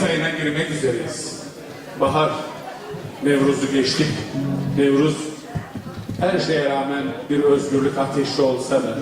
Mayıs ayına girmek üzereyiz. Bahar, Nevruz'u geçtik. Nevruz her şeye rağmen bir özgürlük ateşi olsa da,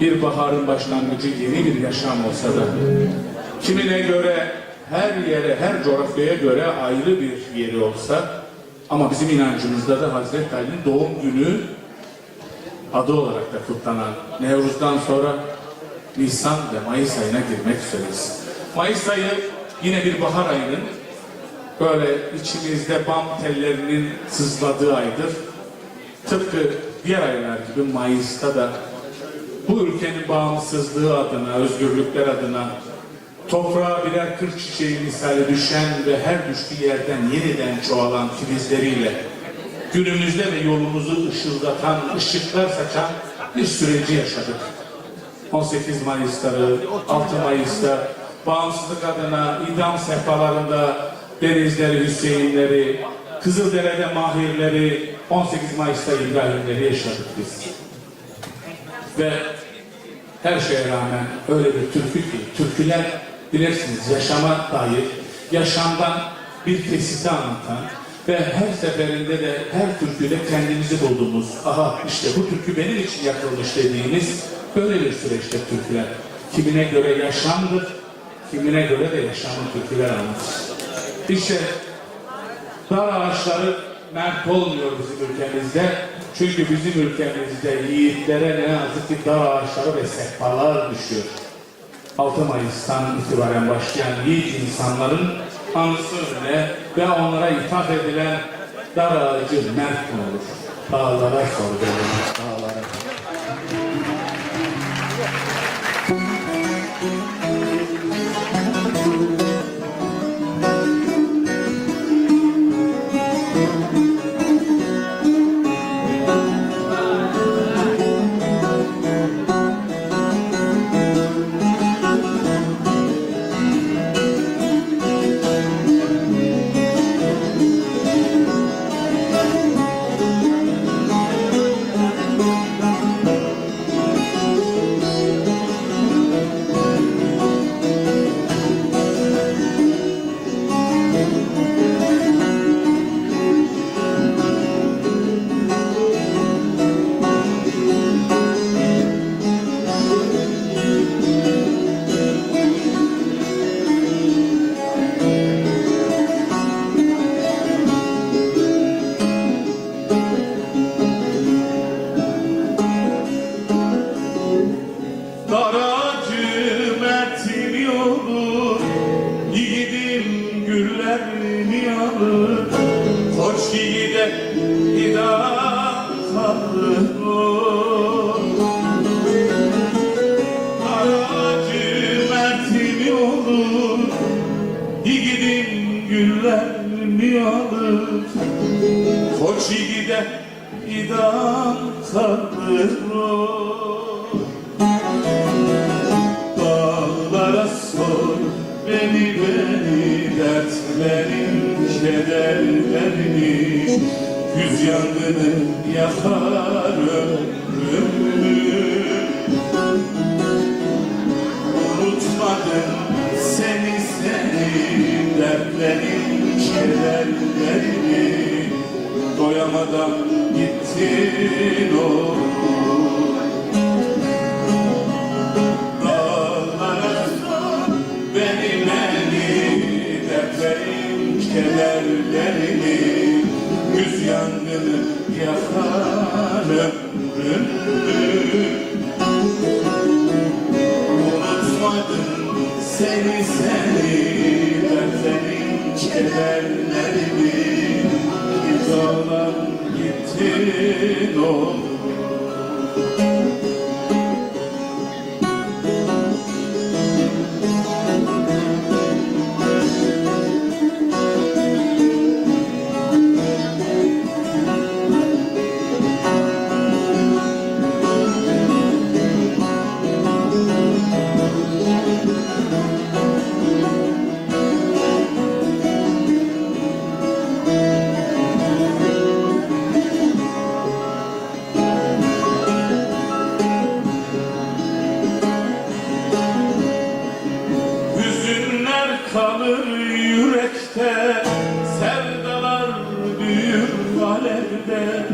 bir baharın başlangıcı yeni bir yaşam olsa da, kimine göre her yere, her coğrafyaya göre ayrı bir yeri olsa, ama bizim inancımızda da Hazreti Ali'nin doğum günü adı olarak da kutlanan Nevruz'dan sonra Nisan ve Mayıs ayına girmek üzereyiz. Mayıs ayı yine bir bahar ayının böyle içimizde bam tellerinin sızladığı aydır. Tıpkı diğer aylar gibi Mayıs'ta da bu ülkenin bağımsızlığı adına, özgürlükler adına toprağa birer kır çiçeği misali düşen ve her düştüğü yerden yeniden çoğalan filizleriyle günümüzde ve yolumuzu ışıldatan, ışıklar saçan bir süreci yaşadık. 18 Mayıs'ları, 6 Mayıs'ta bağımsızlık adına idam sehpalarında Denizleri, Hüseyinleri, Kızıldere'de Mahirleri, 18 Mayıs'ta İbrahimleri yaşadık biz. Ve her şeye rağmen öyle bir türkü ki, türküler bilirsiniz yaşama dair, yaşamdan bir kesiti anlatan ve her seferinde de her türküde kendimizi bulduğumuz, aha işte bu türkü benim için yakılmış dediğimiz böyle bir süreçte türküler. Kimine göre yaşamdır, kimine göre de yaşamlı türküler anlatır. İşte dar ağaçları mert olmuyor bizim ülkemizde. Çünkü bizim ülkemizde yiğitlere ne yazık ki dar ağaçları ve sehpalar düşüyor. 6 Mayıs'tan itibaren başlayan yiğit insanların anısı önüne ve onlara ithaf edilen dar ağacı mert olur? Dağlara sorduğumuz dağlara. Yiğide idam kalır Dağlara sor beni beni dertlerin kederlerini Güz yangını yakar ömrümü gittin oğlum Dağlara sor beni beni Dertlerin kederlerini ömrümü Unutmadım seni seni Dağlar gittin kalır yürekte Sevdalar büyür alevde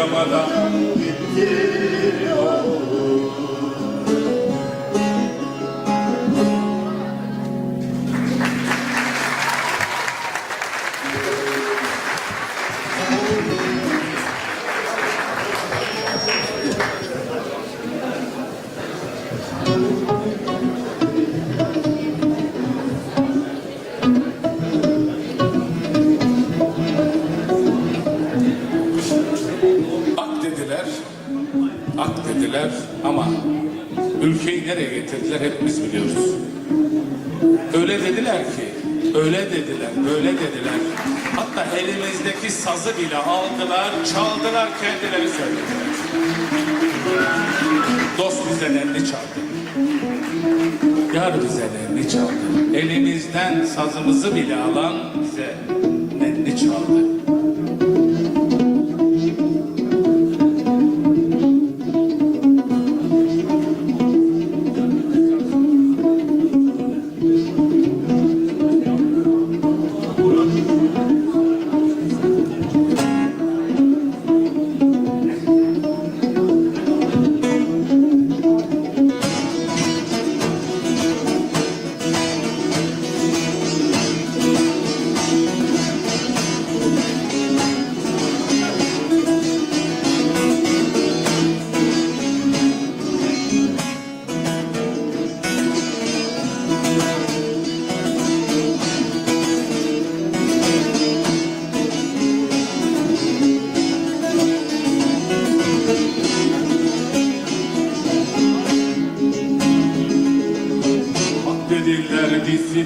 Doyamadan gitti oğlum öyle dediler, böyle dediler. Hatta elimizdeki sazı bile aldılar, çaldılar, kendileri söylediler. Dost bize nenni çaldı. Yar bize nenni çaldı. Elimizden sazımızı bile alan bize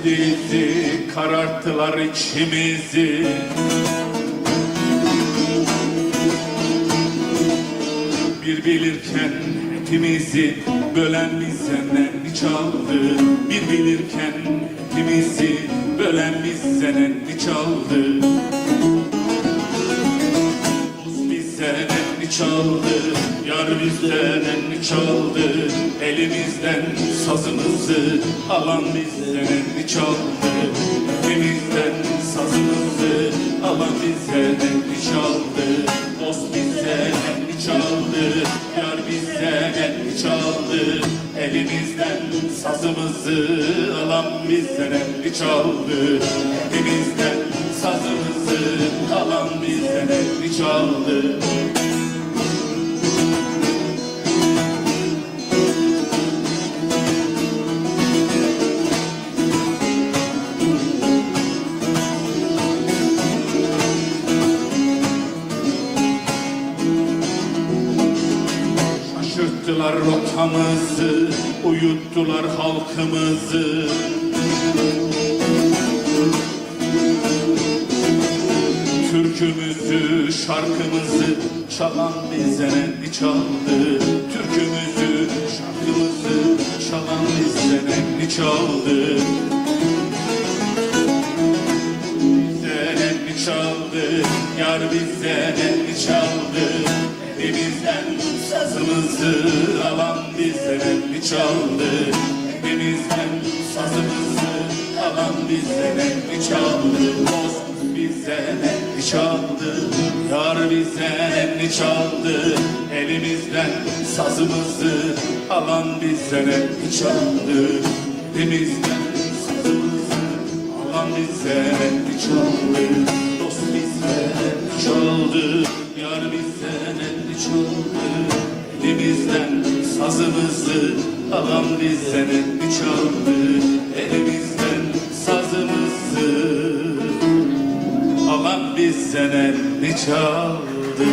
dizi kararttılar içimizi. Bir bilirken hepimizi bölen bizden ne çaldı. Bir bilirken hepimizi bölen bizden ne çaldı çaldı Yar bizden ne çaldı. Elimizden sazımızı Alan bizden ne çaldı. Elimizden sazımızı Alan bizden ne çaldı. Dost bizden ne çaldı Yar bizden ne çaldı. Elimizden sazımızı Alan bizden ne çaldı. Elimizden sazımızı Alan bizden ne çaldı Şaşırttılar rotamızı, uyuttular halkımızı. Türkümüzü, şarkımızı çalan bizden çaldı? Türkümüzü, şarkımızı çalan bizden çaldı? Sazımızı alan bizden ne çaldı? Evimizden sazımızı alan bizden ne çaldı? Dost bizden elini çaldı? Yar bizden elini çaldı? Elimizden sazımızı alan bizden elini çaldı? Elimizden sazımızı alan bizden elini çaldı? Dost bizden elini çaldı? Yar bizden elini çaldı Elimizden sazımızı alan bizden elini çaldı? Elimizden sazımızı alan bizden elini çaldı